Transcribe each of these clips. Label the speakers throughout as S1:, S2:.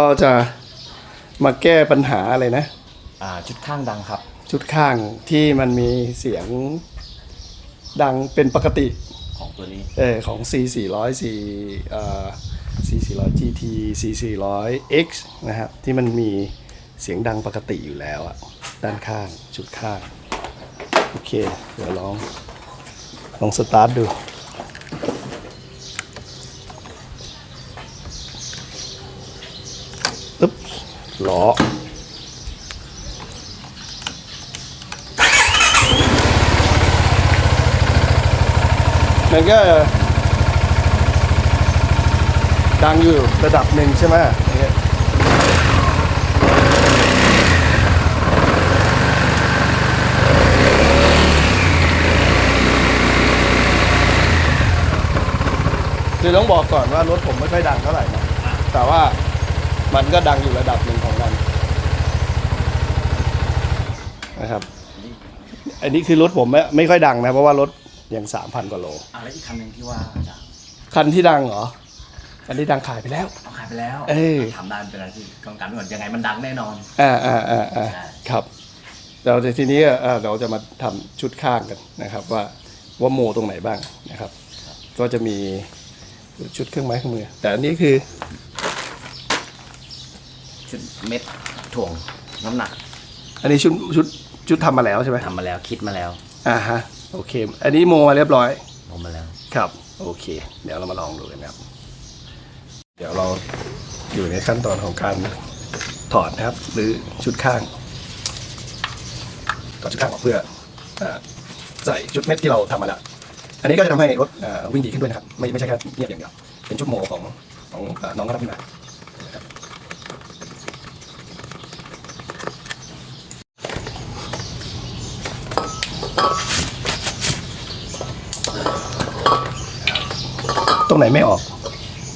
S1: ก็จะมาแก้ปัญหาอะไรนะ
S2: อ่าชุดข้างดังครับ
S1: ชุดข้างที่มันมีเสียงดังเป็นปกติ
S2: ของตัวนี้
S1: เออของ C 4 0 0 C เอ่อ C 4 0 0 GT C 4 0 0 X นะครับที่มันมีเสียงดังปกติอยู่แล้วอะด้านข้าง ชุดข้าง โอเค เดี๋ยวลองลองสตาร์ทดู ตึ๊บ ล้อมันก็ดังอยู่ระดับหนึ่งใช่ไหมเงี้ยคือต้องบอกก่อนว่ารถผมไม่ค่อยดังเท่าไหร่นะแต่ว่า มันก็ดังอยู่ระดับหนึ่งของมันนะครับอันนี้คือรถผมไม่ไม่ค่อยดังนะเพราะว่ารถยังสามพันกว่าโล
S2: อ่าแล้วอีกคันหนึ่งที่ว่าดัง
S1: คันที่ดังเหรอคันที่ดังขายไปแล้ว
S2: เอาขายไปแล้ว
S1: เอ้ย
S2: ทำได้เป็นอะไรที่กำกับไว้ก่อนยังไงมันดังแน่นอน
S1: อ่าอ่าอ่าอ่า
S2: ใช่
S1: ครับเราจะทีนี้เอ่อเราจะมาทำชุดข้างกันนะครับ ว่าว่าโมตรงไหนบ้างนะครับ ก็จะมีชุดเครื่องไม้เครื่องมือ แต่อันนี้คือ
S2: ชุดเม็ดถ่วงน้ำหนัก
S1: อันนี้ชุดชุดชุดทำมาแล้วใช่ไหม
S2: ทำมาแล้วคิดมาแล้ว
S1: อ่าฮะโอเค อันนี้โมมาเรียบร้อย
S2: ลงมาแล้ว
S1: ครับ โอเค เดี๋ยวเรามาลองดูกันนะครับ เดี๋ยวเราอยู่ในขั้นตอนของการถอดนะครับ หรือชุดข้างถอดชุดข้างออกเพื่ออ่าใส่ชุดเม็ดที่เราทำมาแล้ว อันนี้ก็จะทำให้รถอ่าวิ่งดีขึ้นด้วยนะครับ ไม่ไม่ใช่แค่เงียบอย่างเดียวเป็นชุดโมของของอ่าน้องก็ทำขึ้นมานะครับต รงไหนไม่ออก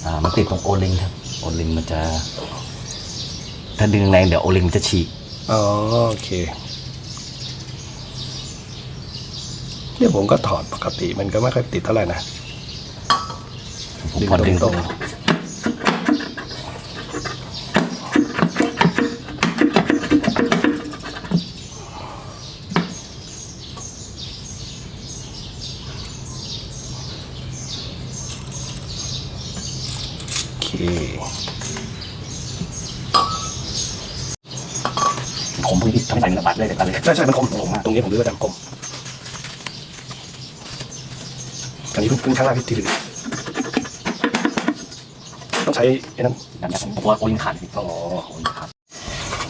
S2: อ่ามันติดตรงโอลิงครับโอลิงมันจะ ถ้าดึงแรงเดี๋ยวโอลิงมันจะฉีก
S1: อ๋อโอเคเนี่ยผมก็ถอดปกติมันก็ไม่ค่อยติดเท่าไหร่นะ
S2: ผม
S1: ดึง
S2: พอดึง
S1: ตรง เค
S2: ผมเพิ่งที่ทำใส่ระบาดเลยเดี๋ยวกันเลย
S1: ใช่ใช่มันคมผมตรงนี้ผมรู้ว่าจะคมอันนี้เพิ่งเพิ่งครั้งแรกที่ถือต้องใช้ไอ้นั้น
S2: นั่นนะผมว่าโอลิงขาดพี่
S1: อ๋อ
S2: โอลิงขาด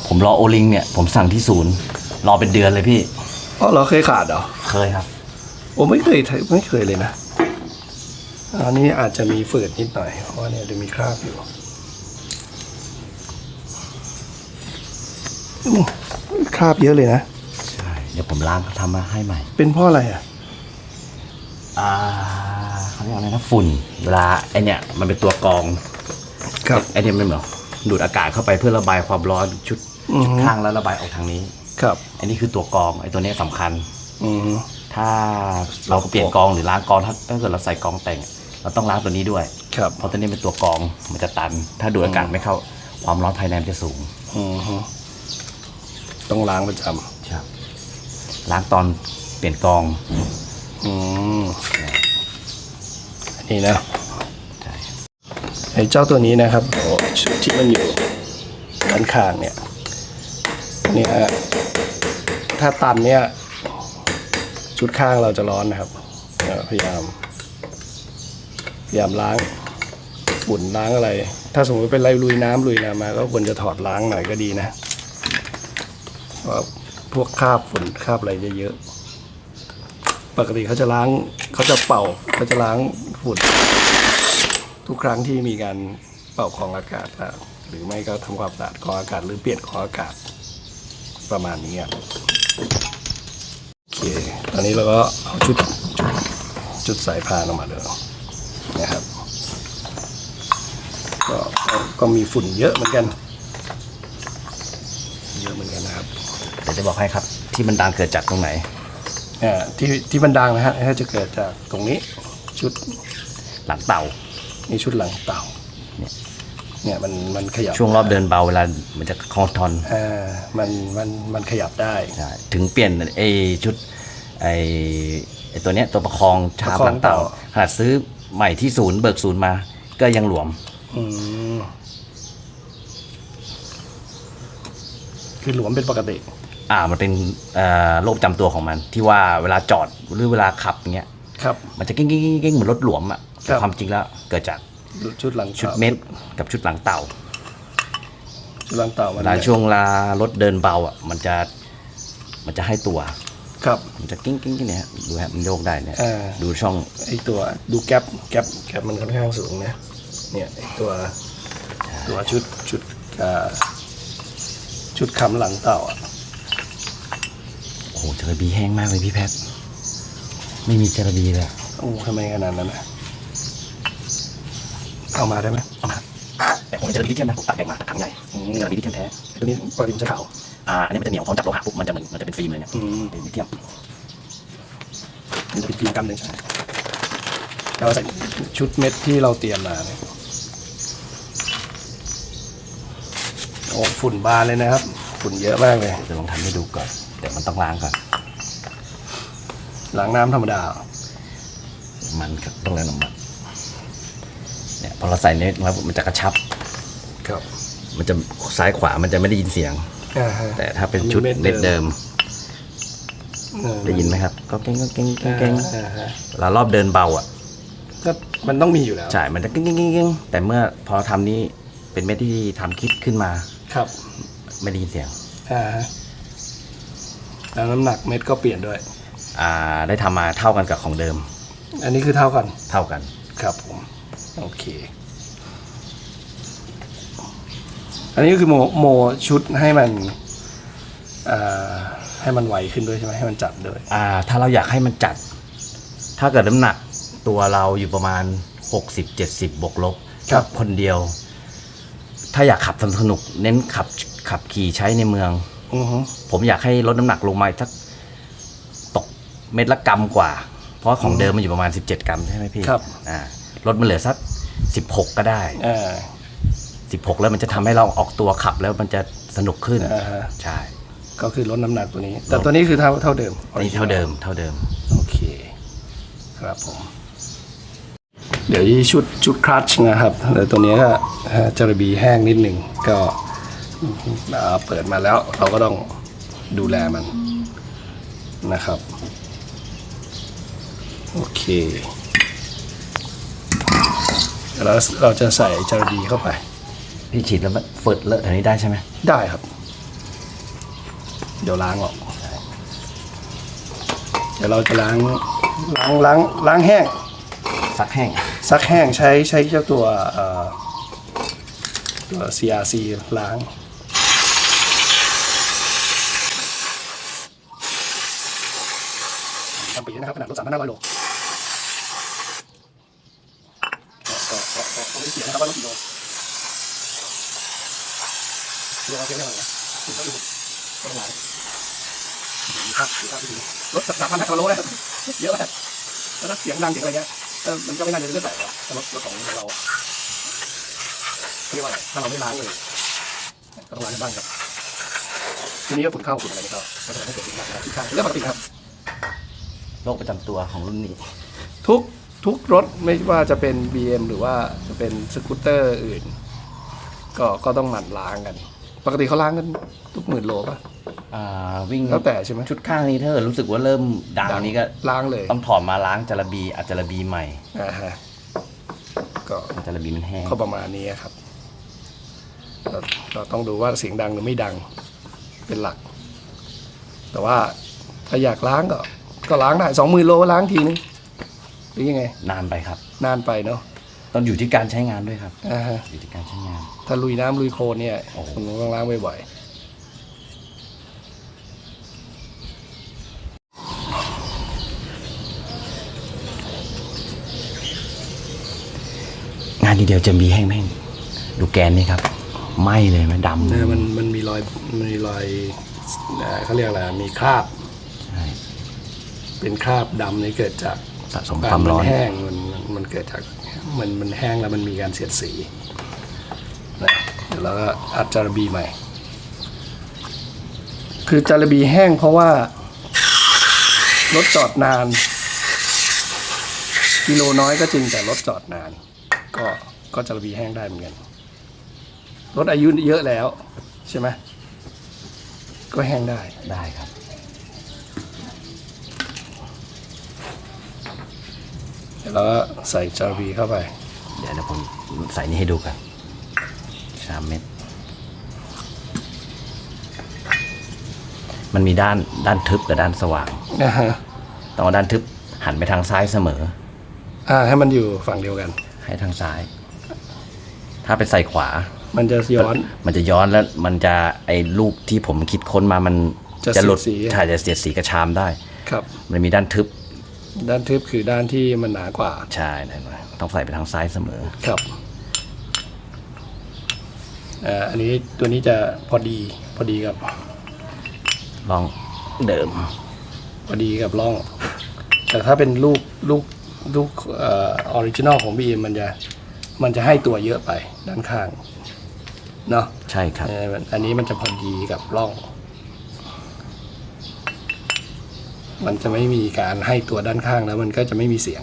S2: ผมรอโอลิงเนี่ยผมสั่งที่ศูนย์รอเป็นเดือนเลยพี่
S1: อ๋อเหรอเคยขาดเหรอ
S2: เคยครับ
S1: โอ้ไม่เคยไม่เคยเลยนะ อันนี้อาจจะมีฝืดนิดหน่อย เพราะว่าเนี่ยจะมีคราบอยู่อืมคราบเยอะเลยนะ
S2: ใช่ เดี๋ยวผมล้างทำมาให้ใหม่
S1: เป็นเพราะอะไรอะ
S2: อ่าเขาเรียกอะไรนะฝุ่น เวลาไอเนี่ยมันเป็นตัวกรอง
S1: ครับ
S2: ไอเนี่ยมันเหมือนดูดอากาศเข้าไปเพื่อระบายความร้อนชุด
S1: อือฮึ
S2: ชุดข้างแล้วระบายออกทางนี้
S1: ครับ
S2: อันนี้คือตัวกรองไอตัวเนี้ยสำคัญ
S1: อืม
S2: ถ้าเราเปลี่ยนกรองหรือล้างกรองถ้าถ้าเกิดเราใส่กรองแต่ง เราต้องล้างตัวนี้ด้วย
S1: ครับ
S2: เพราะตัวนี้เป็นตัวกรองมันจะตัน ถ้าดูดอากาศไม่เข้า ความร้อนภายในมันจะสูง
S1: อืมฮึต้องล้างประจ
S2: ครับ ล้างตอนเปลี่ยนกรองำ
S1: อืมอันนี้นะ
S2: ใช่
S1: ไอ้เจ้าตัวนี้นะครับโอ้ชุดที่มันอยู่ด้านข้างเนี่ยเนี่ยถ้าตันเนี่ย ชุดข้างเราจะร้อนนะครับเอ่อพยายามพ ยายามล้างฝุ่นล้างอะไร ถ้าสมมติเป็นไรลุยน้ำลุยน้ำมาก็ควรจะถอดล้างหน่อยก็ดีนะเพราะพวกคราบฝุ่นคราบอะไรเยอะๆปกติเขาจะล้างเขาจะเป่าเขาจะล้างฝุ่น ทุกครั้งที่มีการเป่าของอากาศนะหรือไม่ก็ทำความสะอาดของอากาศหรือเปลี่ยนของอากาศประมาณนี้ครับโอเค ตอนนี้เราก็เอาชุดชุดชุดสายพานออกมาเลยนะครับ ก็ก็ก็มีฝุ่นเยอะเหมือนกัน เยอะเหมือนกันนะครับ
S2: เดี๋ยวจะบอกให้ครับ ที่มันดังเกิดจากตรงไหน
S1: อ่าที่ที่มันดังนะฮะถ้าจะเกิดจากตรงนี้ชุด
S2: หลังเต่า
S1: นี่ชุดหลังเต่า
S2: เนี่ย
S1: เนี่ยมันมันขยับ
S2: ช่วงรอบเดินเบาเวลามันจะคลองทอน
S1: อ่ามันมันมันขยับได้
S2: ใช่ถึงเปลี่ยนไอ้ชุดไอ้ไอ้ตัวเนี้ยตัวประคองชาร์ป
S1: ประคอง
S2: หลังเต่า
S1: เต่า
S2: ขนาดซื้อใหม่ที่ศูนย์เบิกศูนย์มาก็ยังหลวม
S1: อืม คือหลวมเป็นปกติ
S2: อ่า มันเป็นเอ่อโรคประจำตัวของมัน ที่ว่าเวลาจอดหรือเวลาขับอย่างเงี้ย
S1: ครับ
S2: มันจะเก้งเก้งเก้งเก้งเหมือนรถหลวมอะ
S1: ครั
S2: แต่
S1: บ
S2: ความจริงแล้วเกิดจาก
S1: ชุดหลัง
S2: ชุดเม็ดกับชุดหลังเต่า
S1: ชุดหลังเต่ามั
S2: เวนลาช่วงเวลารถเดินเบาอะ มันจะมันจะให้ตัว
S1: ครับ
S2: มันจะกิ้งกิ้งกิ้งเนี่ยฮะดูฮะมันโยกได้เนี่ย
S1: อ่า
S2: ดูช่อง
S1: ไอตัวดูแก๊ปแก๊ปแก๊ปมันค่อนข้างสูงนะ เนี่ยไอตัวตัวชุดชุดอ่าชุดคำหลังเต่าอะ
S2: โอ้โหจระบีแห้งมากเลยพี่แพทย์ไม่มีจระบีเลยอะ
S1: โอ้ทำไมขนาดนั้นนะเอามาได้ไหม
S2: เอามาแต่ผมเจอลิเทียมนะผมตัดแบ่งมาถังใหญ่
S1: อืม
S2: เจอลิเทียมแท้
S1: ตัวนี้ปกติมันจะขาว
S2: อ่าอันนี้มันจะเหนียวพอจับโลหะปุ๊บมันจะเหมือนมันจะเป็นฟิล์มเลยเนี่ย
S1: อืม
S2: เป็นลิเทียม
S1: มันจะเป็นกิจกรรมหนึ่งใช่ไหมเราใส่ชุดเม็ดที่เราเตรียมมาเนี่ย อ้ฝุ่นบานเลยนะครับ ฝุ่นเยอะมากเลย
S2: จะลองทำให้ดูก่อนแต่มันต้องล้างก่อน
S1: ล้างน้ำธรรมดา
S2: มันครับต้องล้างน้ำมันเนี่ยพอเราใส่เน็ตมาปุ๊บมันจะกระชับ
S1: ครับ
S2: มันจะซ้ายขวามันจะไม่ได้ยินเสียง
S1: อ่าฮะ
S2: แต่ถ้าเป็นชุด
S1: มันเป็นเม็
S2: เน็
S1: ด
S2: ต
S1: เดิ
S2: เดิ
S1: ม
S2: ม
S1: เออ
S2: ได้ยินไหมครับก็เก้งก็เก้งเก้งเก้ง
S1: อ่าฮะ
S2: เวลารอบเดินเบาอะ
S1: ก็มันต้องมีอยู่แล้ว
S2: ใช่มันจะเก้งเก้งเก้งเก้งแต่เมื่อพอทำนี้เป็นเม็ดที่ทำคิดขึ้นมา
S1: ครับ
S2: ไม่ได้ยินเสียง
S1: อ่าฮะแล้วน้ำหนักเม็ดก็เปลี่ยนด้วย
S2: อ่า ได้ทำมาเท่ากันกับของเดิม
S1: อันนี้คือเท่ากัน
S2: เท่ากัน
S1: ครับผมโอเค อันนี้ก็คือโมโมชุดให้มันอ่าให้มันไวขึ้นด้วยใช่ไหมให้มันจับด้วย
S2: อ่า ถ้าเราอยากให้มันจัด ถ้าเกิดน้ำหนักตัวเราอยู่ประมาณ 60 70 บวกลบ
S1: ครับ
S2: คนเดียว ถ้าอยากขับสนุกๆเน้นขับขับขี่ใช้ในเมือง
S1: อือฮึ
S2: ผมอยากให้ลดน้ำหนักลงมาอีกสักตกเม็ดละกรัมกว่า เพราะของเดิมมันอยู่ประมาณ 17 กรัมใช่ไหมพี่
S1: ครับ
S2: อ่าลดมันเหลือสัก 16 ก็ได้
S1: อ่า
S2: 16 แล้วมันจะทำให้เราออกตัวขับแล้วมันจะสนุกขึ้น
S1: อ่าฮะ
S2: ใช่
S1: ก็คือลดน้ำหนักตัวนี้ แต่ตัวนี้คือเท่าเท่าเดิม
S2: อันนี้เท่าเดิมเท่าเดิม
S1: โอเค ครับผม เดี๋ยวที่ชุดชุดครัชนะครับแล้วตัวนี้ก็อ่าจระบีแห้งนิดหนึ่งก็อ่าเปิดมาแล้วเราก็ต้องดูแลมันนะครับ โอเคเดี๋ยวเราเราจะใส่จระบีเข้าไป
S2: พี่ฉีดแล้วมันเฟิดเลอะแถวนี้ได้ใช่ไหม
S1: ได้ครับ เดี๋ยวล้างออก เดี๋ยวเราจะล้างล้างล้างล้างแห้ง
S2: ซักแห้ง
S1: ซักแห้งใช้ใช้เจ้าตัวตัว CRC ล้างทำปีนะครับขนาดรถสามพันห้าร้อยโลก็ก็ก็ก็ไม่เขียนนะครับว่ารถกี่โลเรียกว่าเรียกว่าอะไรนะคือต้องดูต้องหลางดูภาพดูภาพที่ดีรถสามพันห้าร้อยโลเลยเยอะมากแล้วเสียงดังเสียงอะไรเงี้ย เออมันก็ไม่น่าจะเลือดไหลหรอกแต่รถรถของเราเรียกว่าอะไรถ้าเราไม่ล้างเลยก็ต้องล้างกันบ้างครับทีนี้ก็ฝุ่นเข้าฝุ่นอะไรนี่ก็ก็จะทำให้เกิดสิ่งต่างๆที่ข้างเรื่องปกติครับ
S2: โรคประจำตัวของรุ่นนี้
S1: ทุกทุกรถไม่ว่าจะเป็น BM หรือว่าจะเป็นสกูตเตอร์อื่น ก็ก็ต้องหมั่นล้างกัน ปกติเขาล้างกันทุกหมื่นโลป่ะ
S2: อ่าวิ่ง
S1: แล้วแต่ใช่ไหม
S2: ชุดข้างนี้ถ้าเกิดรู้สึกว่าเริ่มดังนี้ก็
S1: ล้างเลย
S2: ต้องถอดมาล้างจระบีอาจจระบีใหม่
S1: อ่าฮะก็
S2: จระบีมันแห้ง
S1: ก็ประมาณนี้ครับเราเราต้องดูว่าเสียงดังหรือไม่ดังเป็นหลัก แต่ว่าถ้าอยากล้างก็ก็ล้างได้สองหมื่นโลล้างทีนึงหรือยังไง
S2: นานไปครับ
S1: นานไปเนาะ
S2: ต้องอยู่ที่การใช้งานด้วยครับ
S1: อ่าฮะ
S2: อยู่ที่การใช้งาน
S1: ถ้าลุยน้ำลุยโคลนเนี่ย
S2: โอ้โห
S1: คุณต้องล้างบ่อย
S2: งานทีเดียวจะมีแห้งแม่งดูแกนนี่ครับไหมเลยไหมดำ
S1: ๆนะมันมันมีรอยมันมีรอยอ่าเขาเรียกอะไรมีคราบ
S2: ใช่
S1: เป็นคราบดำนี่เกิดจาก
S2: สะสมความร้อน
S1: นแห้งมันมันมันเกิดจากมันมันแห้งแล้วมันมีการเสียดสีแล้วก็อัดจาระบีใหม่ คือจาระบีแห้งเพราะว่ารถจอดนาน กิโลน้อยก็จริงแต่รถจอดนาน ก็ก็จาระบีแห้งได้เหมือนกันรถอายุเยอะแล้ว ใช่ไหมก็แห้งได้
S2: ได้ครับ
S1: เดี๋ยวเราก็ใส่จาระบีเข้าไป
S2: เดี๋ยวเดี๋ยวผมใส่นี่ให้ดูกันชามเม็ดมันมีด้านด้านทึบกับด้านสว่าง
S1: นะฮะ
S2: ต้องเอาด้านทึบหันไปทางซ้ายเสมอ
S1: อ่า ให้มันอยู่ฝั่งเดียวกัน
S2: ให้ทางซ้าย ถ้าไปใส่ขวา
S1: มันจะย้อน
S2: มันจะย้อนแล้วมันจะไอ้รูปที่ผมคิดค้นมามัน
S1: จะ
S2: หลุด
S1: เสียดสี
S2: ถ่ายจะเสียดสีกระชามได้
S1: ครับ
S2: มันมีด้านทึบ
S1: ด้านทึบคือด้านที่มันหนากว่า
S2: ใช่ได้ไหมต้องใส่ไปทางซ้ายเสมอ
S1: ครับอ่าอันนี้ตัวนี้จะพอดีพอดีกับ
S2: ลองเดิม
S1: พอดีกับร่อง แต่ถ้าเป็นลูกลูก ลูกเออริจินอลของบีมันจะมันจะให้ตัวเยอะไปด้านข้างเนาะ
S2: ใช่ครับ
S1: เอออันนี้มันจะพอดีกับร่อง มันจะไม่มีการให้ตัวด้านข้างแล้วมันก็จะไม่มีเสียง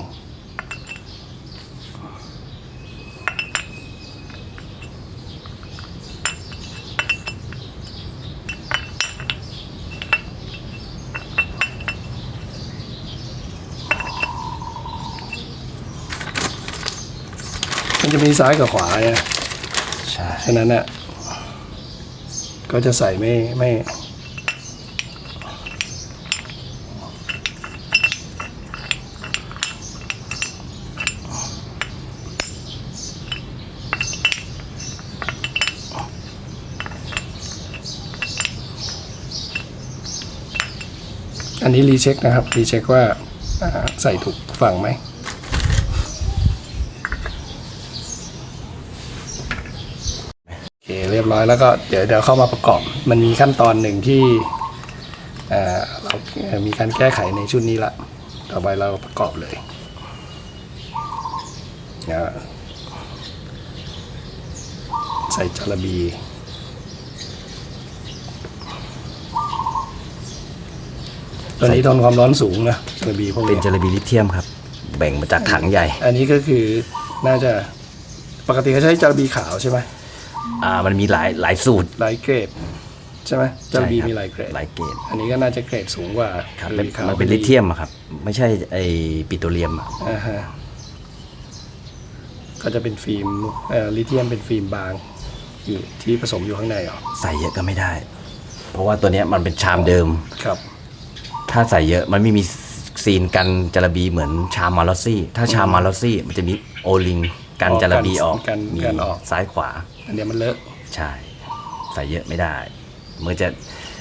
S1: จะมีซ้ายกับขวาเนี่ย
S2: ใช่
S1: ฉะนั้นน่ะก็จะใส่ไม่ไม่อันนี้รีเช็คนะครับ รีเช็คว่าอ่าใส่ถูกฝั่งไหม โอเคเรียบร้อยแล้วก็เดี๋ยวเดี๋ยวเข้ามาประกอบ มันมีขั้นตอนหนึ่งที่เอ่อเราเอ่อมีการแก้ไขในชุดนี้ละต่อไปเราประกอบเลยนะใส่จาระบีตัวนี้ทนความร้อนสูงนะจาระบีพวก
S2: เป็น
S1: นี้
S2: เจลาบีลิเทียมครับ แบ่งมาจากถังใหญ่
S1: อันนี้ก็คือน่าจะปกติเขาใช้จาระบีขาวใช่ไหม
S2: อ่ามันมีหลายหลายสูตร
S1: หลายเกรดใช่ไหมจาระบี
S2: ใช่คบ
S1: มีหลายเกรด
S2: หลายเกรด
S1: อันนี้ก็น่าจะเกรดสูงกว่า
S2: ครับ
S1: จา
S2: เป็น
S1: ระบีขาว
S2: มันเป็นลิเทียมอะครับ ไม่ใช่ไอปิโตรเลียมอะ
S1: อ่าฮะก็จะเป็นฟิล์มเอ่อลิเทียมเป็นฟิล์มบางอยู่ที่ผสมอยู่ข้างในเหรอ
S2: ใส่เยอะก็ไม่ได้ เพราะว่าตัวเนี้ยมันเป็นชามเดิม
S1: ครับ
S2: ถ้าใส่เยอะมันไม่มีซีนกันจาระบีเหมือนชามมาลอซี่ ถ้าชามมาลอซี่มันจะมีโอลิง กัน
S1: อ๋อ
S2: จาระบีออก
S1: กัน
S2: มี
S1: กันออก
S2: ซ้ายขวา
S1: อันเนี้ยมันเลอะ
S2: ใช่ใส่เยอะไม่ได้ มันจะ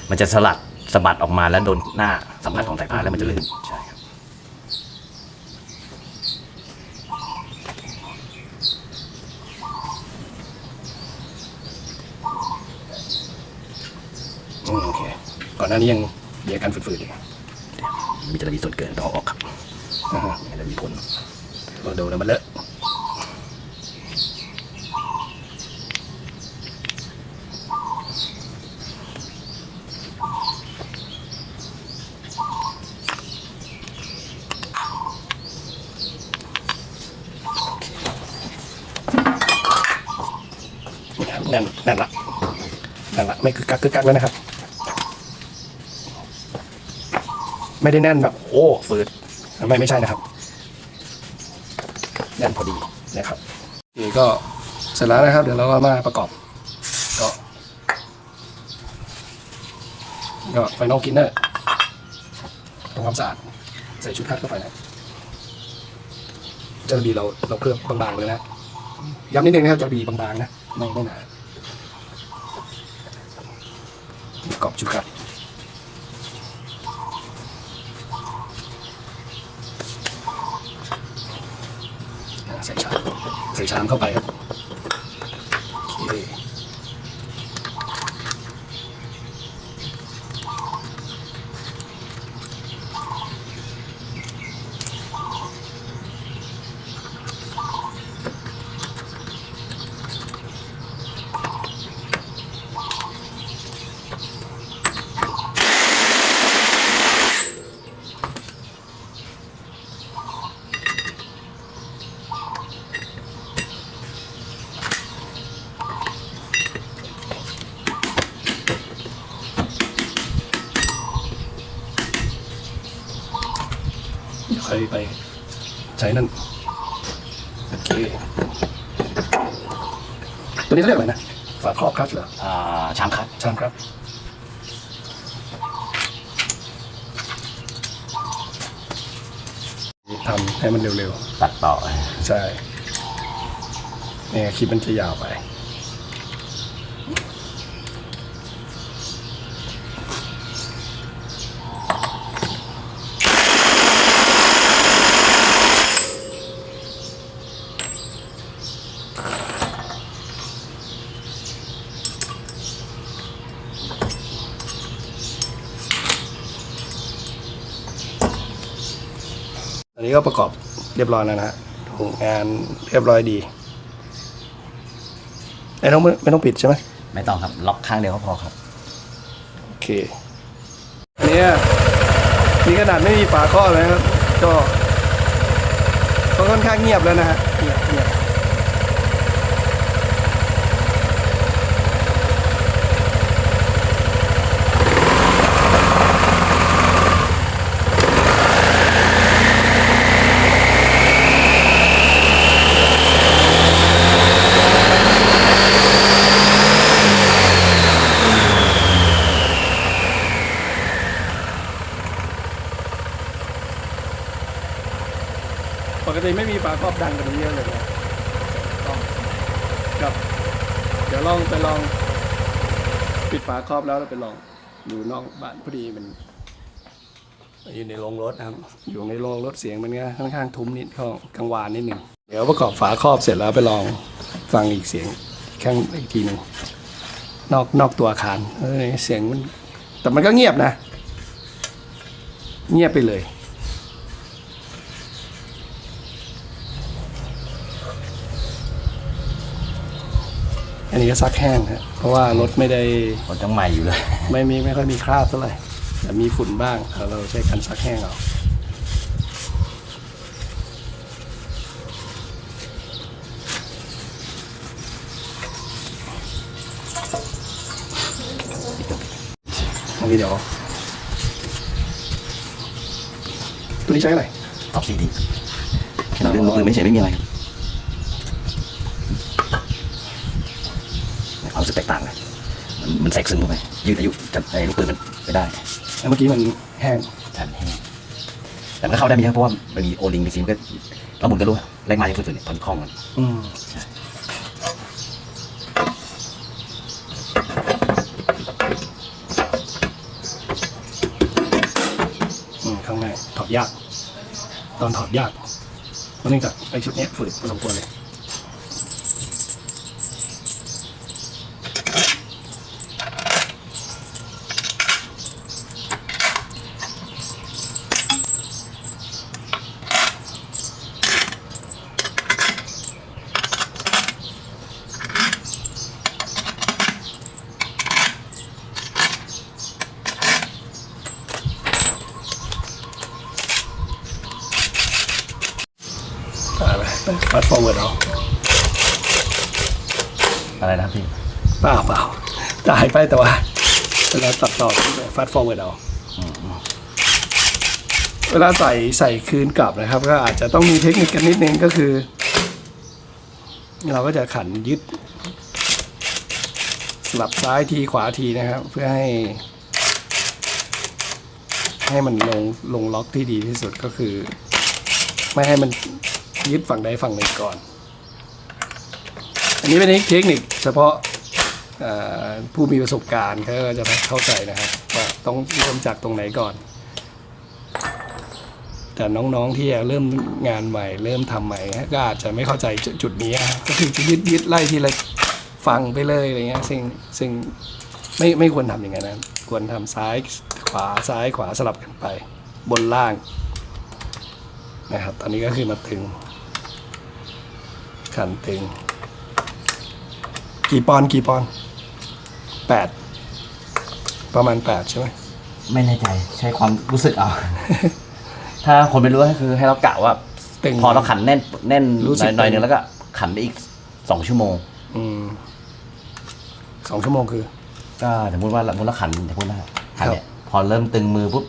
S2: มันจะสลัดสะบัดออกมาแล้วโดนหน้าสัมผัสของสายพานแล้วมันจะลื่นใช่ครับ
S1: อืมโอเคก่อนหน้านี้ยังเดียกันฝืดๆอยู่
S2: มีจาระบีส่วนเกินต้องเอาออกครับ
S1: อ่าฮะ
S2: ไม่ได้มีผล
S1: เราดูแล้วมันเลอะนั่นนั่นละนั่นละไม่คึ กกักคึกกักแล้วนะครับ ไม่ได้แน่นแบบโอ้ฝืดไม่ไม่ใช่นะครับ แน่นพอดีนะครับนี่ก็เสร็จแล้วนะครับ เดี๋ยวเราก็มาประกอบก็ก็ไฟนอลกินเนอร์ทำความสะอาดใส่ชุดคัดเข้าไปนะจระบีเราเราเคลือบบางๆเลยนะย้ำนิดนึงนะครับจระบีบางๆนะไม่ไม่หนา ประกอบชุดคัด อ่าใส่ชามใส่ชามเข้าไปครับโอเค ค่อยไปใช้นั่นโอเค ตัวนี้เขาเรียกอะไรนะฝาครอบคลัตช์เหรอ
S2: อ่าชามครับ
S1: ชามครับทำให้มันเร็ว
S2: ตัดต่อ
S1: ๆ ใช่เนี่ยคลิปมันจะยาวไป นนี้ก็ประกอบเรียบร้อยแล้วนะฮะดูงานเรียบร้อยดีไอ้ต้องไม่ไม่ต้องปิดใช่ไหม
S2: ไม่ต้องครับ ล็อกข้างเดียวก็พอครับ
S1: โอเคอันเนี่ยนี่ขนาดไม่มีฝาครอบเลยนะครับก็ก็ค่อนข้างเงียบแล้วนะฮะเงียบเงียบปก ติไม่มีฝาครอบดังกว่านี้เยอะเลยต้องครับเดี๋ยวลองไปลอง ปิดฝาครอบแล้วเราไปลองดูนอกบ้านพอดีมันอยู่ในโรงรถนะครับ อยู่ในโรงรถเสียงมันก็ค่อนข้างทุ้มนิดก็กังวานนิดหนึ่งเดี๋ยวประกอบฝาครอบเสร็จแล้วไปลองฟังอีกเสียงข้างอีกทีหนึ่งนอกนอกตัวอาคารเเสียงมันแต่มันก็เงียบนะ เงียบไปเลย อันนี้ก็ซักแห้งฮะเพราะว่ารถไม่ได้
S2: ผมต้องใหม่อยู่เลย
S1: ไม่มีไม่ค่อยมีคราบเท่าไหร่แต่มีฝุ่นบ้างเราเราใช้การซักแห้งเอาอันนี้เดี๋ยวตัวนี้ใช้อะไร
S2: ท็อปซีดีแค่เราเรื่องลบเลยไม่ใช่ไม่มีอะไรครับความรู้สึกแตกต่างเลยมันมัน แทรกซึมเข้าไปยืดอายุจะไอ้ลูกปืนมันไปได้
S1: แล้วเมื่อกี้มันแห้ง
S2: ทันแห้งแต่มันก็เข้าได้ไม่เยอะเพราะว่ามันมีโอลิงมีซีมนก็เราหมุนก็รู้อะแรงมาอย่างฝืนๆเนี่ยตอนคล่องมัน
S1: อืม
S2: ใช่
S1: อืมข้างในถอดยาก ตอนถอดยากเพราะเนื่องจากไอ้ชุดเนี้ยฝืดพอสมควรเลย อะไรไปฟาสต์ฟอร์เวิร์ดเอา
S2: อะไรนะครับพี่
S1: เปล่าเปล่าจ่าย ไปแต่ว่าเวลาตัดต่อฟาสต์ฟอร์เวิร์ดเอาเวลาใส่ใส่คืนกลับนะครับ ก็อาจจะต้องมีเทคนิคกันนิดนึงก็คือ เราก็จะขันยึด สลับซ้ายทีขวาทีนะครับ เพื่อให้ ให้มันลงลงล็อกที่ดีที่สุดก็คือ ไม่ให้มันยึดฝั่งใดฝั่งหนึ่งก่อน อันนี้เป็นเทคนิคเฉพาะ ผู้มีประสบการณ์เขาก็จะเข้าใจนะครับว่าต้องเริ่มจากตรงไหนก่อน แต่น้องๆที่เริ่มงานใหม่ เริ่มทำใหม่ก็อาจจะไม่เข้าใจจุดนี้ก็คือจะยึดยึดไล่ทีละฟังไปเลยอะไรเงี้ยซึ่งซึ่งไม่ไม่ควรทำอย่างนั้นควรทำซ้ายขวาซ้ายขวาสลับกันไป บนล่างนะครับ ตอนนี้ก็คือมาตึง ขันตึง กี่ปอนกี่ปอน แปดประมาณแปดใช่ไหม
S2: ไม่แน่ใจใช้ความรู้สึกเอา ถ้าคนไม่รู้ก็คือให้เรากะว่า
S1: ตึง
S2: พอเราขันแน่นแน่น
S1: รู้สึก
S2: หน่อยห
S1: ตึ
S2: นึ
S1: ง
S2: งแล้วก็ขันไปอีกสองชั่วโมง
S1: อืมสองชั่วโมงคือ
S2: ก็สมมติว่าสมมติเราขันสมมติว่าขันเนี่ย
S1: ครับ
S2: พอเริ่มตึงมือปุ๊บ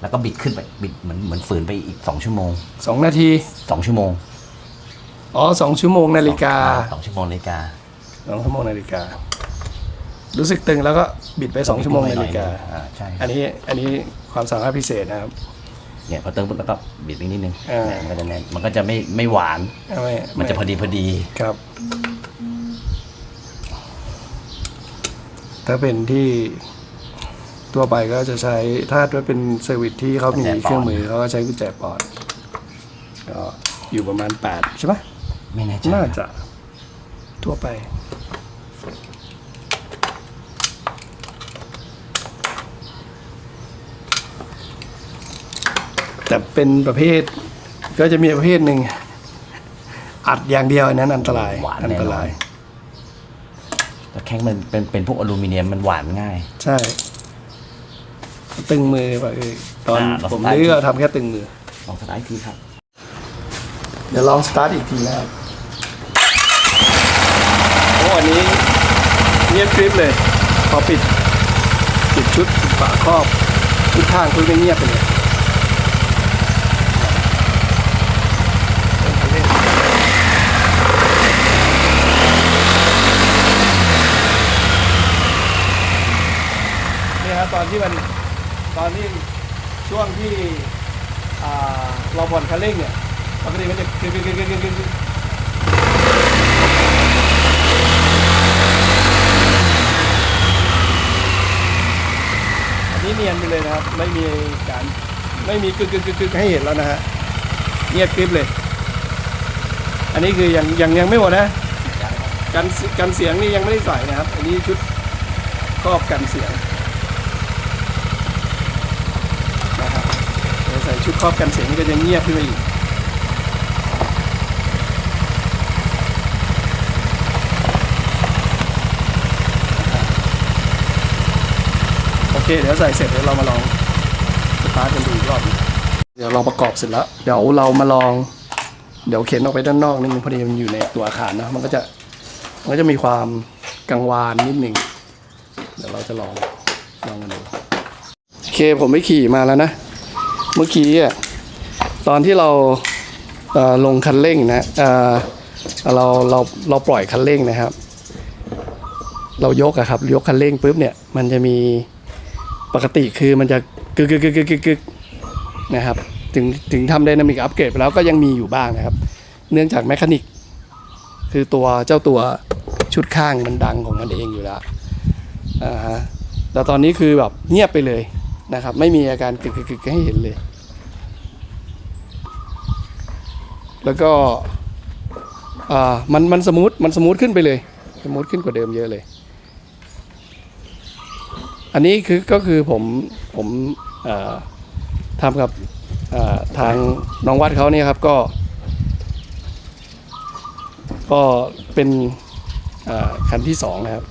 S2: แล้วก็บิดขึ้นไปบิดเหมือนเหมือนฝืนไปอีกสองชั่วโมง
S1: สองนาที
S2: สองชั่วโมง
S1: อ๋อสองชั่วโมงนาฬิกา
S2: สองชั่วโมงนาฬิกา
S1: สองชั่วโมงนาฬิกา รู้สึกตึงแล้วก็บิดไปสองชั่วโมงนาฬิกา
S2: อ่าใช่
S1: อันนี้อันนี้ความสามารถพิเศษนะครับ
S2: เนี่ยพอเติมปุ๊บแล้วก็บิดไปนิดนึง
S1: อ่า
S2: เนี่ยมันก็จะแน่นมันก็จะไม่ไม่หวาน
S1: ไม่
S2: มันจะพอดีพอดี
S1: ครับ ถ้าเป็นที่ทั่วไปก็จะใช้ถ้าว่าเป็นเซอร์วิสที่เขามีเครื่องมือเขาก็ใช้กุญแจปลอดก็อยู่ประมาณ 8 ใช่ไหม
S2: ไม่แน่ใจ
S1: น่าจะทั่วไป แต่เป็นประเภท ก็จะมีประเภทหนึ่งอัดอย่างเดียวอันนั้นอันตราย
S2: หวาน
S1: อัน
S2: แน่
S1: ต
S2: นอ
S1: รานย
S2: แต่แข้งมันเป็นเป็นพวกอลูมิเนียมมันหวานง่าย
S1: ใช่ ตึงมือไปตอน
S2: อ่าเรา
S1: ผม
S2: สตาร์ท
S1: ลื้อก็ทำแค่ตึงมือ
S2: ลองสไลด์ทีครับ
S1: เดี๋ยวลองสตาร์ทอีกทีนะครับโอ้อันนี้เงียบกริบเลย พอปิด ปิดชุดปิดฝาครอบทุกข้างคุยไม่เงียบไปเลยนี่ครับตอน ที่มันตอนที่ช่วงที่เราผ่อนคันเร่งเนี่ยปกติมันจะกึกกึกกึกกึกกึกกึกกึกอันนี้เนียนไปเลยนะครับ ไม่มีการไม่มีกึกกึกกึกกึกให้เห็นแล้วนะฮะเงียบกริบเลย อันนี้คือยังยังยังไม่หมดนะกันกันเสียงนี่ยังไม่ได้ใส่นะครับ อันนี้ชุดครอบกันเสียงนะครับเดี๋ยว ใส่ชุดครอบกันเสียงก็จะเงียบขึ้นมาอีกโอเคเดี๋ยวใส่เสร็จเดี๋ยวเรามาลองสตาร์ทกันดูอีกรอบเดี๋ยวเราประกอบเสร็จแล้วเดี๋ยวเรามาลอง เดี๋ยวเข็นออกไปด้านนอกนิดนึงพอดีมันอยู่ในตัวอาคารนะมันก็จะมันก็จะมีความกังวานนิดหนึ่งเดี๋ยวเราจะลองลองกันดูโอเคผมไปขี่มาแล้วนะ เมื่อกี้อะตอนที่เราเลงคันเร่งนะเเราเราเราปล่อยคันเร่งนะครับ เรายกอะครับยกคันเร่งปุ๊บเนี่ยมันจะมีปกติคือมันจะกึกกึกกึกกึกกึกกึกนะครับถึงถึงทำไดนามิกอัปเกรดไปแล้วก็ยังมีอยู่บ้างนะครับ เนื่องจากแมคานิก คือตัวเจ้าตัวชุดข้างมันดังของมันเองอยู่แล้วอ่าฮะแต่ตอนนี้คือแบบเงียบไปเลย นะครับ ไม่มีอาการกึกกึกให้เห็นเลย แล้วก็มันมันสมูทมันสมูทขึ้นไปเลย สมูทขึ้นกว่าเดิมเยอะเลย อันนี้คือก็คือผมผมทำกับทางน้องวัดเขาเนี่ยครับก็ก็เป็นคันที่สองนะครับ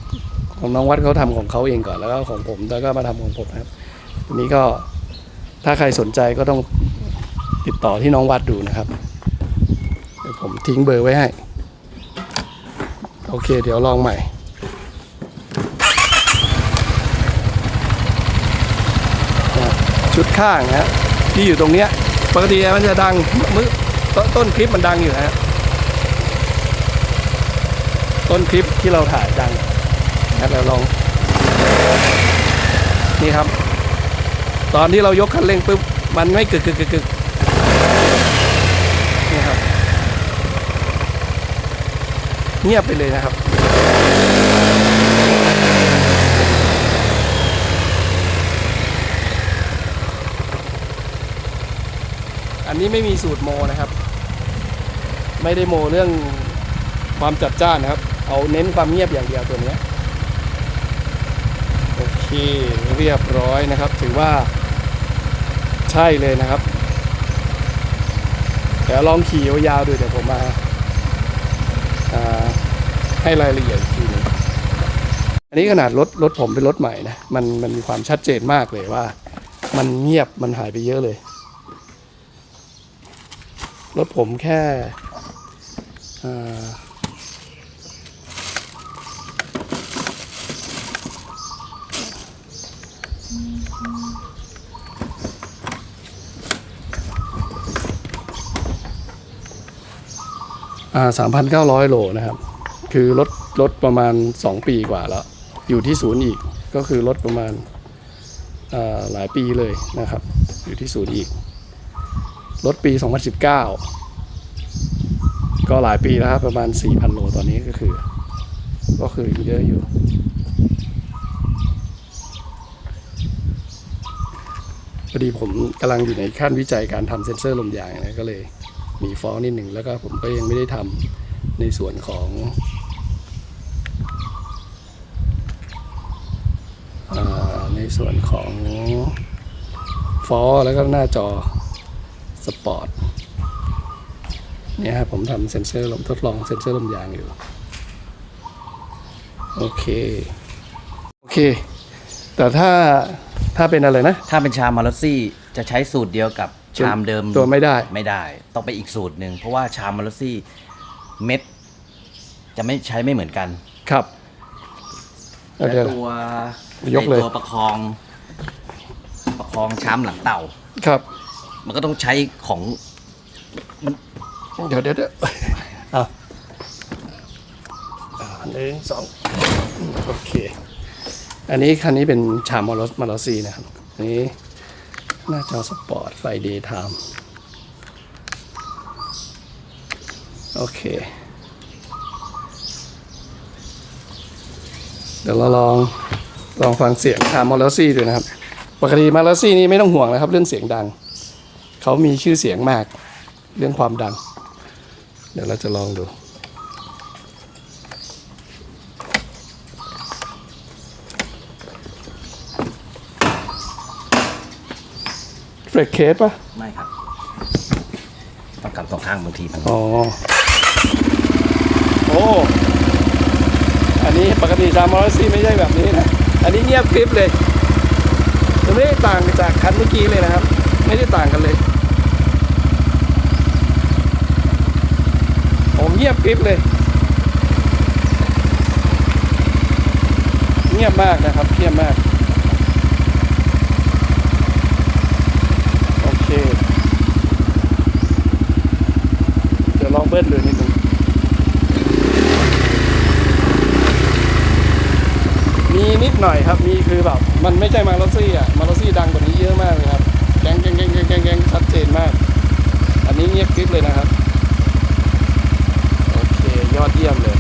S1: ของน้องวัดเขาทำของเขาเองก่อนแล้วก็ของผมแล้วก็มาทำของผมนะครับ ทีนี้ก็ถ้าใครสนใจก็ต้องติดต่อที่น้องวัดดูนะครับเดี๋ยวผมทิ้งเบอร์ไว้ให้ โอเค เดี๋ยวลองใหม่ชุดข้างนะฮะที่อยู่ตรงเนี้ยปกติมันจะดังมือตต้นคลิปมันดังอยู่นะฮะต้นคลิปที่เราถ่ายดังนะเราลอง นี่ครับ ตอนที่เรายกคันเร่งปุ๊บมันไม่กึกกึกกึกกึกนี่ครับเงียบไปเลยนะครับ อันนี้ไม่มีสูตรโมนะครับ ไม่ได้โมเรื่องความจัดจ้านนะครับ เอาเน้นความเงียบอย่างเดียวตัวเนี้ ยโอเรียบร้อยนะครับ ถือว่าใช่เลยนะครับ เดี๋ยวลองขี่ยาวๆดูเดี๋ยวผมมาาให้รายละเอียดอีกทีนึงอันนี้ขนาดรถรถผมเป็นรถใหม่นะมันมันมีความชัดเจนมากเลยว่า มันเงียบมันหายไปเยอะเลย รถผมแค่อ่า สามพันเก้าร้อยโลนะครับ คือลดลดประมาณสองปีกว่าแล้ว อยู่ที่ศูนย์อีกก็คือลดประมาณาหลายปีเลยนะครับ อยู่ที่ศูนย์อีกลดปี 2019 ก็หลายปีแล้วครับ ประมาณ 4,000 โลตอนนี้ก็คือ ก็คือเยอะอยู่ พอดีผมกำลังอยู่ในขั้นวิจัยการทำเซ็นเซอร์ลมยางนะก็เลย มีฟ้องนิดหนึ่งแล้วก็ผมก็ยังไม่ได้ทำในส่วนของอในส่วนของฟอแล้วก็หน้าจอสปอร์ตเนี่ยครับผมทำเซ็นเซอร์ลมทดลองเซ็นเซอร์ลมยางอยู่ โอเค โอเค แต่ถ้าถ้าเป็นอะไรนะ
S2: ถ้าเป็นชามาลซี่จะใช้สูตรเดียวกับ ชามเดิม
S1: ตัวไม่ได้
S2: ไม่ได้ ต้องไปอีกสูตรหนึ่งเพราะว่าชามมาลอซี่เม็ด จะไม่ใช้ไม่เหมือนกัน
S1: ครับ
S2: และ
S1: เดี๋ยว
S2: ตัวย
S1: กเลย
S2: ไอ้ตัวประคอง ประคองชามหลังเต่า
S1: ครับ
S2: มันก็ต้องใช้ของ
S1: เดี๋ยวเดี๋ยวเดี๋ยวอะอ่าหนึ่งสองโอเค อันนี้คันนี้เป็นชามมอลมาลอซีนะครับอันนี้ หน้าจอสปอร์ตไฟเดย์ไทม์โอเค เดี๋ยวเราลองลองฟังเสียงชามมอลอซีดูนะครับ ปกติมาลซี่นี่ไม่ต้องห่วงนะครับ เรื่องเสียงดัง เขามีชื่อเสียงมาก เรื่องความดัง เดี๋ยวเราจะลองดู ฟรกเคสปะ
S2: ไม่ครับ ต้องกำสองข้างบางทีมัน
S1: อ๋อ โอ้ อันนี้ปกติชามอลซี่ไม่ใช่แบบนี้นะ อันนี้เงียบกริบเลยจะไม่ได้ต่างจากคันเมื่อกี้เลยนะครับ ไม่ได้ต่างกันเลยผมเงียบกริบเลย เงียบมากนะครับเงียบมาก จะลองเบิดเลยนิดนึงมีนิดหน่อยครับ มีคือแบบ มันไม่ใช่มาลอซี่อะ มาลอซี่ดังกว่านี้เยอะมากเลยครับ แกงแกงแกงแกงแกงชัดเจนมาก อันนี้เงียบกริบเลยนะครับ โอเค ยอดเยี่ยมเลย